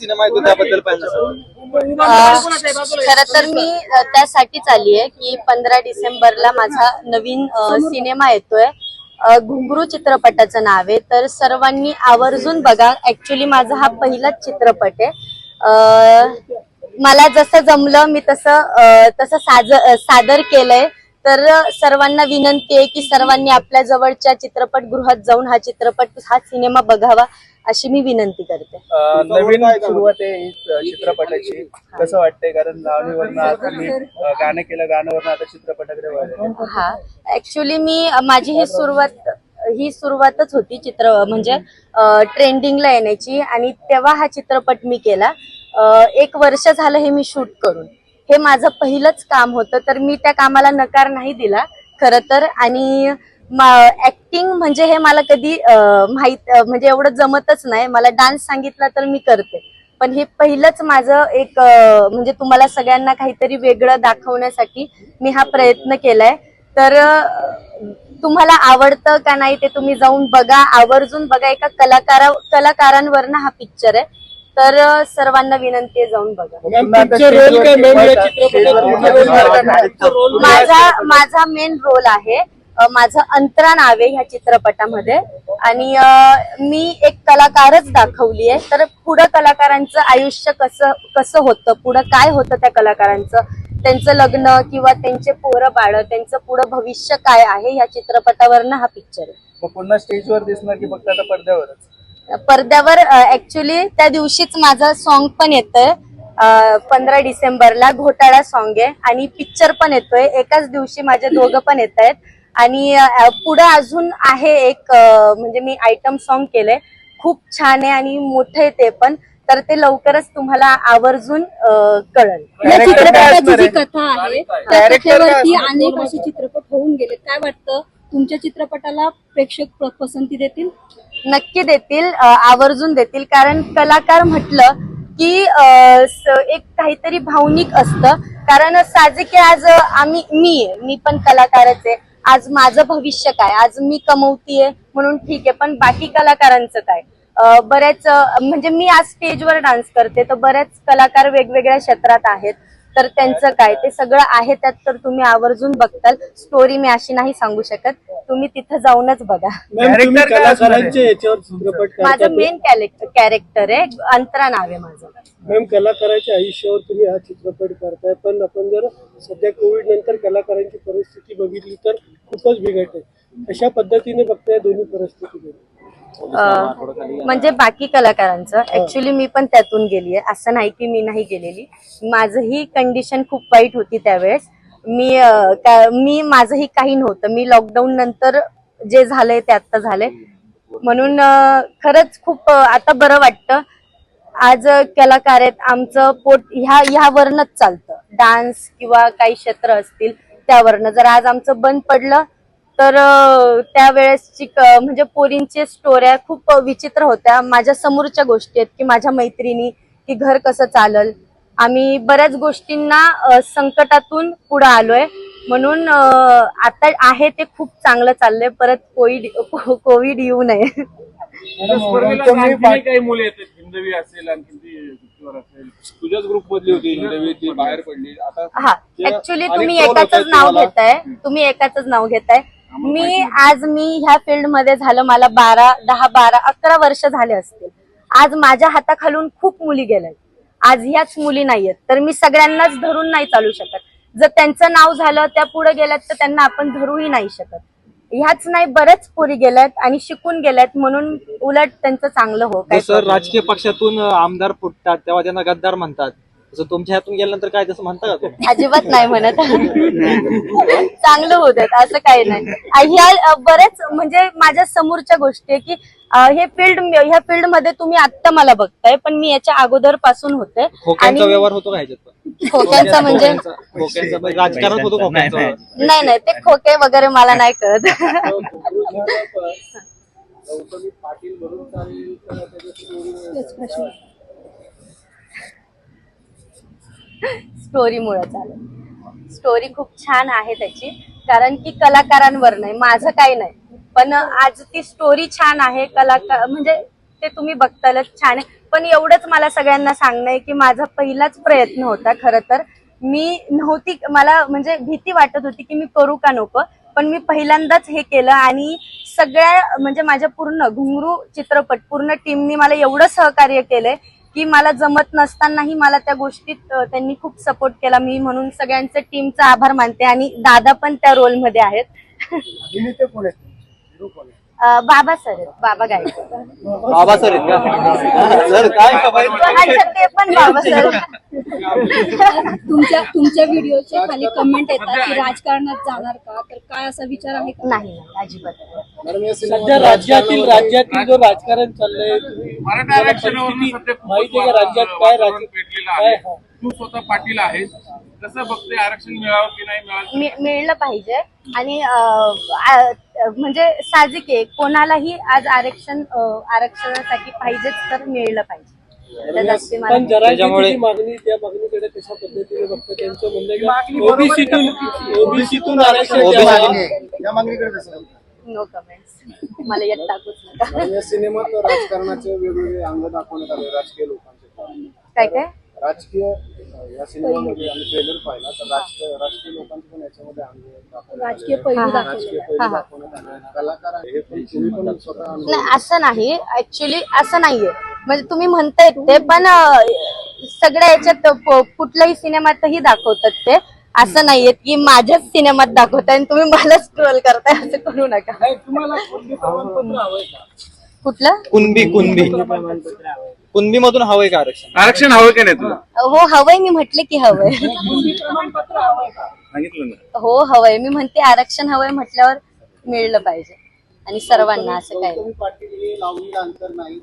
Cinema त्याबद्दल पाहिजे खर तर मी अ, त्यासाठीच आली आहे की पंधरा डिसेंबरला माझा नवीन अ, सिनेमा येतोय. अ, घुंगरू चित्रपटाचं नाव आहे. तर सर्वांनी आवर्जून बघा. ऍक्च्युली माझा हा पहिलाच चित्रपट आहे. अ, मला जसं जमलं मी तसं अ, तसं साज अ, सादर केलंय. तर सर्वांना विनंती आहे की सर्वांनी आपल्या जवळच्या चित्रपटगृहात जाऊन हा चित्रपट हा सिनेमा बघावा. अशी मी विनंती करते. अं, नवीन सुरुवात आहे ही चित्रपटाची. कसं वाटतंय? कारण लावणीवरनं आता तुम्ही अं, गाणं केलं गाण्यावरनं आता चित्रपटाकडे वळले हा. ऍक्च्युली मी अ, माझी ही सुरुवात ही सुरुवातच होती चित्र म्हणजे ट्रेंडिंगला येण्याची. आणि तेव्हा हा चित्रपट मी केला. अ, एक वर्ष झालं हे मी शूट करून. हे माझं पहिलंच काम होतं तर मी त्या कामाला नकार नाही दिला. खर तर. आणि ऍक्टिंग म्हणजे हे मला कधी माहीत म्हणजे एवढं जमतच नाही. मला डान्स सांगितला तर मी करते. पण हे पहिलंच माझं एक म्हणजे तुम्हाला सगळ्यांना काहीतरी वेगळं दाखवण्यासाठी मी हा प्रयत्न केलाय. तर तुम्हाला आवडतं का नाही ते तुम्ही जाऊन बघा. आवर्जून बघा एका कलाकारा कलाकारांवरनं हा पिक्चर आहे. तर सर्वांना विनंती आहे जाऊन बघा. माझा माझा मेन रोल आहे माझं अंतरा नाव आहे ह्या चित्रपटामध्ये. आणि मी एक कलाकारच दाखवली आहे. तर पुढं कलाकारांचं आयुष्य कसं कसं होतं पुढं काय होतं त्या कलाकारांचं? त्यांचं लग्न किंवा त्यांचे पोरं बाळ त्यांचं पुढं भविष्य काय आहे ह्या चित्रपटावरनं हा पिक्चर आहे. पुन्हा स्टेजवर दिसणार की फक्त आता पडद्यावरच? पडद्यावर ऍक्च्युली त्या दिवशीच माझं सॉन्ग पण येतंय. पंधरा डिसेंबरला घोटाळा सॉन्ग आहे. आणि पिक्चर पण येतोय. एकाच दिवशी माझे दोघं पण येत आहेत आणि पुढं अजून आहे एक म्हणजे मी आयटम सॉन्ग केलंय. खूप छान आहे आणि मोठं आहे ते पण. तर ते लवकरच तुम्हाला आवर्जून कळल. या चित्रपटाची जी? कथा आहे त्या कथेवरती? अनेक असे चित्रपट होऊन गेले. काय वाटतं? तुमच्या चित्रपटाला प्रेक्षक पसंती देतील? नक्की देतील आवर्जून देतील. कारण कलाकार म्हटलं की एक काहीतरी भावनिक असतं. कारण साहजिक आहे आज आम्ही मी मी पण कलाकारच आहे. आज माझं भविष्य काय? आज मी कमवतीये म्हणून ठीक आहे पण बाकी कलाकारांचं काय? बऱ्याच म्हणजे मी आज स्टेजवर डान्स करते तर बऱ्याच कलाकार वेगवेगळ्या क्षेत्रात आहेत. तर त्यांचं काय ते सगळं आहे त्यात तर तुम्ही आवर्जून बघताल. स्टोरी मी अशी नाही सांगू शकत. तुम्ही तिथं जाऊनच बघा. माझं मेन कॅरेक्टर आहे अंतरा नाव आहे माझं. मॅम कलाकाराच्या आयुष्यावर तुम्ही हा चित्रपट करताय पण आपण जर सध्या कोविड नंतर कलाकारांची परिस्थिती बघितली तर खूपच बिघडते. कशा पद्धतीने बघताय दोन्ही परिस्थिती. म्हणजे बाकी कलाकारांचं. ऍक्च्युली मी पण त्यातून गेली आहे असं नाही की मी नाही गेलेली. माझंही कंडिशन खूप वाईट होती त्यावेळेस. मी का- मी माझंही काही नव्हतं. मी लॉकडाऊन नंतर जे झालंय ते आता झालंय. म्हणून खरंच खूप आता बरं वाटतं. आज कलाकार आहेत. आमचं पोट ह्या ह्यावरनच चालतं. डान्स किंवा काही क्षेत्र असतील त्यावरनं. जर आज आमचं बंद पडलं तर त्यावेळेसची म्हणजे पोरींची स्टोऱ्या खूप विचित्र होत्या. माझ्या समोरच्या गोष्टी आहेत की माझ्या मैत्रिणी की घर कसं चालल. आम्ही बऱ्याच गोष्टींना संकटातून पुढे आलोय. म्हणून आता आहे ते खूप चांगलं चाललंय. परत कोविड कोविड येऊ नये. तुम्ही पा- काही मुले येतात. हिंदवी असेल आणखी ती किशोर असेल. तुझ्याच ग्रुप मधली होती हिंदवी ती बाहेर पडली. आता हा ऍक्च्युली तुम्ही एकाच नाव. घेताय. तुम्ही एकाच नाव घेताय. मी आज मी ह्या फील्डमध्ये झालं मला बारा दहा बारा अकरा वर्ष झाले असतील. आज माझ्या हाताखालून खूप मुली गेल्यात. आज ह्याच मुली नाहीयेत. तर मी सगळ्यांनाच धरून नाही चालू शकत. जर त्यांचं नाव झालं त्या पुढे गेल्यात तर त्यांना आपण धरूही नाही शकत. ह्याच नाही बऱ्याच पोरी गेल्यात आणि शिकून गेल्यात म्हणून उलट त्यांचं चांगलं हो काय जसं राजकीय पक्षातून आमदार फुटतात तेव्हा त्यांना गद्दार म्हणतात. तसं तुमच्या हातून गेल्यानंतर काय तसं म्हणता का तुम्ही? अजिबात नाही म्हणत. चांगलं होत असं काही नाही. आ, ह्या बऱ्याच म्हणजे माझ्या समोरच्या गोष्टी आहे की अ, हे फील्ड ह्या फील्डमध्ये तुम्ही आत्ता मला बघताय पण मी याच्या अगोदरपासून होते. खोक्यांचा व्यवहार होतो का ह्याच्यात? पण? खोक्यांचा म्हणजे खोक्यांचा- खोक्यांचा म्हणजे राजकारणात होतो खोक्यांचा. नाही नाही. ते खोके वगैरे मला नाही कळत. गौतमी पाटील म्हणून चालेल तेच प्रश्न स्टोरीमुळे चालेल. स्टोरी खूप छान आहे त्याची. कारण की कलाकारांवर नाही माझं काही नाही. पण आज ती स्टोरी छान आहे कलाकार म्हणजे ते तुम्ही बघतालच छान आहे. पण एवढंच मला सगळ्यांना सांगणं आहे की माझा पहिलाच प्रयत्न होता खरं तर. मी नव्हती मला म्हणजे भीती वाटत होती की मी करू का नको. पण मी पहिल्यांदाच हे केलं आणि सगळ्या म्हणजे माझ्या पूर्ण घुंगरू चित्रपट पूर्ण टीमनी मला एवढं सहकार्य केलंय की मला जमत नसतानाही मला त्या गोष्टीत त्यांनी खूप सपोर्ट केला. मी म्हणून सगळ्यांचं टीमचा आभार मानते आणि दादा पण त्या रोलमध्ये आहेत. अभिनेते कोण आहेत बाबा सर आहेत. बाबा गायकवाड बाबा सर आहेत का? सर काय अच्छा, ते पण बाबा सर तुमच्या तुमच्या व्हिडिओच्या खाली कमेंट येतात की राजकारणात जाणार का? तर काय असा विचार आहे का? नाही नाही अजिबात. नाही. सध्या राज्यातील राज्यातील जो राजकारण चाललंय माहिती आहे का राज्यात काय काय आहे. हा. तू स्वतः पाटील आहेस. कसं बघते आरक्षण मिळावं की नाही मिळावं? मि- मिळलं पाहिजे. आणि अं, आ- म्हणजे साहजिक आहे. कोणालाही आज आरक्षण अं, आरक्षणासाठी पाहिजेच तर मिळलं पाहिजे. तर जास्ती मला पण जरा त्याच्यामुळे- मागणी त्या मागणीकडे कशा पद्धतीने बघतं त्यांचं म्हणणं की ओबीसीतून ओबीसीतून आरक्षण या द्यावं. मागणी- या मागणीकडे कसं? नो कमेंट्स मला येत टाकूच नका. या सिनेमात राजकारणाचे वेगवेगळे अंग दाखवण्यात आले राजकीय लोकांचे. काय काय? राजकीय अं, या सिनेमामध्ये आम्ही ट्रेलर पाहिला तर राजकीय राजकीय लोकांचे पण याच्यामध्ये अंग दाखवण्यात आले. राजकीय पैलू हा, हा. दाखवले राजकीय पैलू दाखवण्यात आले. कलाकार आहे हे पण तुम्ही पण स्वतः अनुभव- नाही असं नाही. ऍक्च्युली असं नाहीये. म्हणजे तुम्ही म्हणताय ते पण अं, सगळ्या याच्यात प- कुठल्याही सिनेमातही दाखवतात ते. असं नाहीये की माझ्याच सिनेमात दाखवताय आणि तुम्ही मलाच ट्रोल करताय असं करू नका. कुठलं? कुणबी कुणबी. कुणबी मधून हवंय का? आरक्षण? आरक्षण हवं की नाही तुला? हो हवंय मी म्हटले की हवंय. सांगितलं ना. हो हवंय. मी म्हणते आरक्षण हवंय म्हटल्यावर मिळलं पाहिजे. आणि सर्वांना असं काय गौतमी पाटील हे लावणी डान्सर नाही.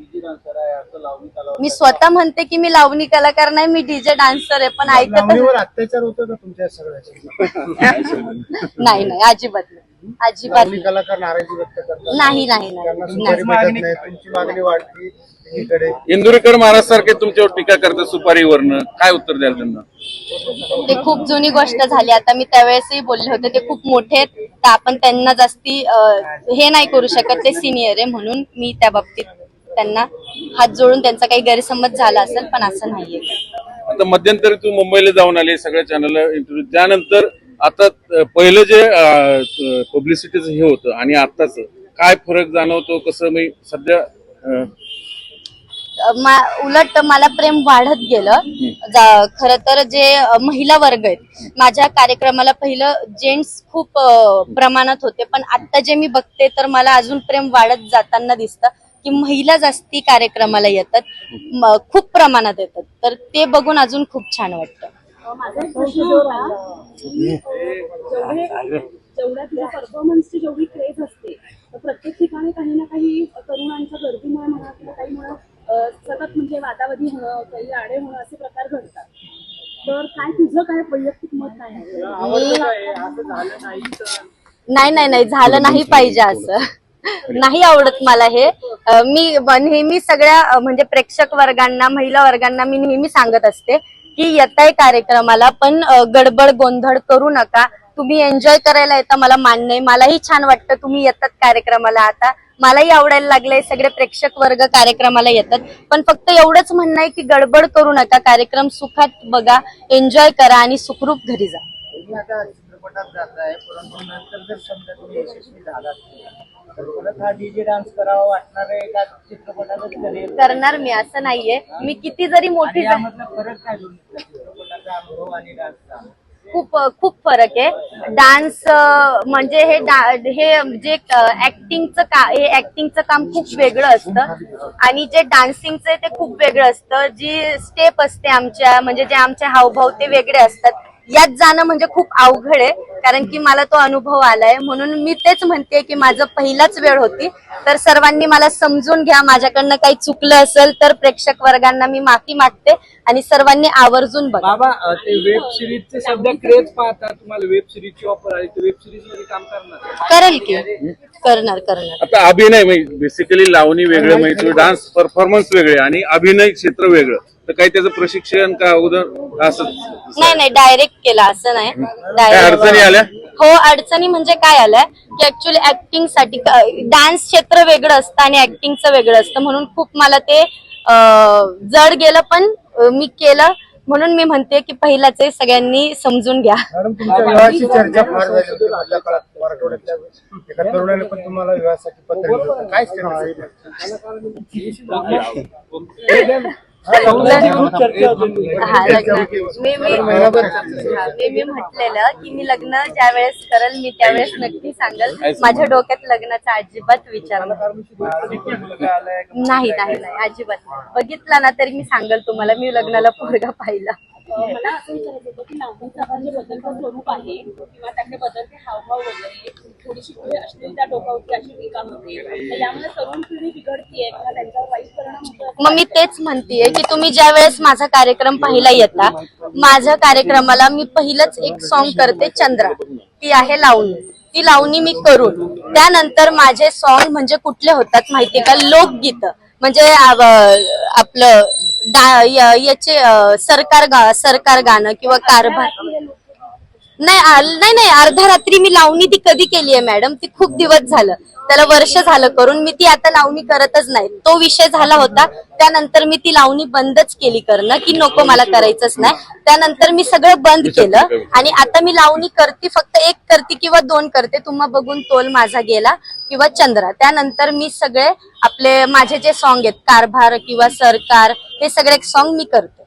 तर डीजे डान्सर आहे असं लावणी त्याला मी स्वतः म्हणते की मी लावणी कलाकार नाही मी डीजे डान्सर आहे. पण ऐकत अत्याचार होतो का तुमच्या सगळ्याच्या नाही नाही अजिबात नाही. अजिबात लावणी नाही. कलाकार नाराजी व्यक्त करतात. नाही नाही त्यांना नाही. सुपारी नाही. भेटत नाही. तुमची मागणी वाढती एकीकडे. इंदुरीकर महाराज सारखे तुमच्यावर टीका करतात सुपारीवरनं. काय उत्तर द्याल त्यांना? ते खूप जुनी गोष्ट झाली. आता मी त्यावेळेसही बोलले होते ते खूप मोठे आहेत. तर आपण त्यांना जास्ती अं, हे नाही करू शकत ते सिनियर आहे म्हणून मी त्या बाबतीत त्यांना हात जोडून त्यांचा काही गैरसमज झाला असेल पण असं नाहीये. आता मध्यंतरी तू मुंबईला जाऊन आली सगळ्या चॅनलला इंटरव्ह्यू त्यानंतर आता पहिलं जे पब्लिसिटीचं हे होतं आणि आताच काय फरक जाणवतो कसं मी सध्या अं, मा- उलट मला प्रेम वाढत गेलं. खर तर जे अ, महिला वर्ग आहेत माझ्या कार्यक्रमाला पहिलं जेंट्स खूप अ, प्रमाणात होते पण आता जे मी बघते तर मला अजून प्रेम वाढत जाताना दिसतं. की महिला जास्ती कार्यक्रमाला येतात खूप प्रमाणात येतात. तर ते बघून अजून खूप छान वाटतं. जेवढे जेवढ्या तुझ्या परफॉर्मन्सची जेवढी क्रेज असते तर प्रत्येक ठिकाणी काही ना काही तरुणांच्या गर्दीमुळे म्हणा किंवा काही म्हणा अं, सतत म्हणजे वादावादी होणं काही आडे होणं असे प्रकार घडतात. तर काय तुझं काय वैयक्तिक मत नाही नाही नाही झालं नाही पाहिजे असं. नाही आवडत मला हे. मी नेहमी सगळ्या म्हणजे प्रेक्षक वर्गांना महिला वर्गांना मी नेहमी सांगत असते की येताय कार्यक्रमाला पण गडबड गोंधळ करू नका. तुम्ही एन्जॉय करायला येता मला मान्य आहे मलाही छान वाटतं तुम्ही येतात कार्यक्रमाला आता. मलाही आवडायला लागलंय सगळे प्रेक्षक वर्ग कार्यक्रमाला येतात. पण फक्त एवढंच म्हणणं आहे की गडबड करू नका कार्यक्रम सुखात बघा एन्जॉय करा आणि सुखरूप घरी जा. परंतु हा डीजे डान्स करावा वाटणार आहे का चित्रपटातच करेल करणार मी असं नाहीये. मी किती जरी मोठी झा- यामधला फरक काय दोन्हीतला? चित्रपटाचा अनुभव आणि डान्सचा खूप खूप फरक आहे. डान्स म्हणजे हे डा- हे जे ऍक्टिंगचं का हे ऍक्टिंगचं काम खूप वेगळं असतं. आणि जे डान्सिंगचं ते खूप वेगळं असतं. जी स्टेप असते आमच्या म्हणजे जे आमचे हावभाव ते वेगळे असतात. यात जाणं म्हणजे खूप अवघड आहे कारण की मला तो अनुभव आलाय. म्हणून मी तेच म्हणते की माझं पहिलाच वेळ होती. तर सर्वांनी मला समजून घ्या माझ्याकडनं काही चुकलं असेल तर प्रेक्षक वर्गांना मी माफी मागते आणि सर्वांनी आवर्जून बघा. बाबा अ, ते वेब सिरीजचे सध्या क्रेज पाहता तुम्हाला वेब सिरीजची ऑफर आली तर वेब सिरीजमध्ये काम करणार. करेल की. करणार करणार. आता अभिनय म्हणजे बेसिकली लावणी वेगळं म्हणजे डान्स परफॉर्मन्स वेगळे आणि अभिनय क्षेत्र वेगळं. तर काही त्याचं प्रशिक्षण का अगोदर असं नाही नाही डायरेक्ट केला असं नाही. काय अडचणी Direct- आल्या? हो अडचणी म्हणजे काय आल्या की ऍक्च्युली ऍक्टिंगसाठी डान्स क्षेत्र वेगळं असतं आणि ऍक्टिंगचं वेगळं असतं. म्हणून खूप मला ते अं, जड गेलं पण अं, मी केलं. म्हणून मी म्हणते की पहिलाच सगळ्यांनी समजून घ्या. मॅडम तुमच्या विवाहाची चर्चा फार झाली होती. मधल्या काळात मराठवाड्यातल्या एका तरुणाने पण तुम्हाला विवाहासाठी पत्र लिहिलं होतं. काय खूप चर्चा हा लग्न. मी मी हा, मी मी म्हटलेलं की मी लग्न ज्या वेळेस करल मी त्यावेळेस नक्की सांगल. माझ्या डोक्यात लग्नाचा अजिबात विचार नाही. नाही नाही नाही, अजिबात. नाही. बघितला ना तरी मी सांगल तुम्हाला. मी लग्नाला पोरगा पाहिला. मला असं विचारायचं होतं की लावणीचं आता जे बदलतं स्वरूप आहे किंवा बदलते हावभाव वगैरे थोडीशी अश्लीलता डोकावती अशी टीका होते. यामुळे तरुण पिढी बिघडतीये किंवा त्यांच्यावर वाईट परिणाम होतो मग मी तेच म्हणतेय की तुम्ही ज्या वेळेस माझा कार्यक्रम पाहिला येता माझ्या कार्यक्रमाला मी पहिलंच एक सॉन्ग करते चंद्रा. ती आहे लावणी. ती लावणी मी करून त्यानंतर माझे सॉन्ग म्हणजे कुठले होतात माहितीये का? लोकगीत. म्हणजे आपलं डा- याचे सरकार गा सरकार गाणं किंवा कारभार. नाही नाही नाही अर्ध्या रात्री मी लावणी ती कधी केली आहे मॅडम? ती खूप दिवस झालं. त्याला वर्ष झालं करून. मी ती आता लावणी करतच नाही. तो विषय झाला होता. त्यानंतर मी ती लावणी बंदच केली करणं की नको मला करायचंच नाही. त्यानंतर मी सगळं बंद केलं. आणि आता मी लावणी करते फक्त एक करते किंवा दोन करते. तुम्हा बघून तोल माझा गेला किंवा चंद्रा. त्यानंतर मी सगळे आपले माझे जे सॉन्ग आहेत कारभार किंवा सरकार हे सगळे सॉन्ग मी करते.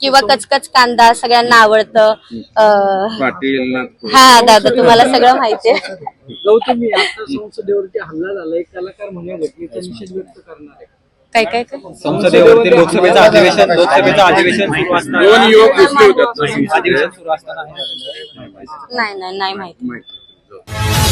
किंवा कचकच कांदा सगळ्यांना आवडतं अं, पाटील नागपूर हा दादा तुम्हाला सगळं माहितीये गौतमी आता संसदेवरती हल्ला झाला एक कलाकार म्हणून घटनेचा निषेध व्यक्त करणार आहे. काय काय काय? संसदेवरती लोकसभेचं अधिवेशन लोकसभेचं अधिवेशन सुरू असताना दोन युवक घुसले होते अधिवेशन सुरू असताना नाही नाही नाही माहिती. माहिती.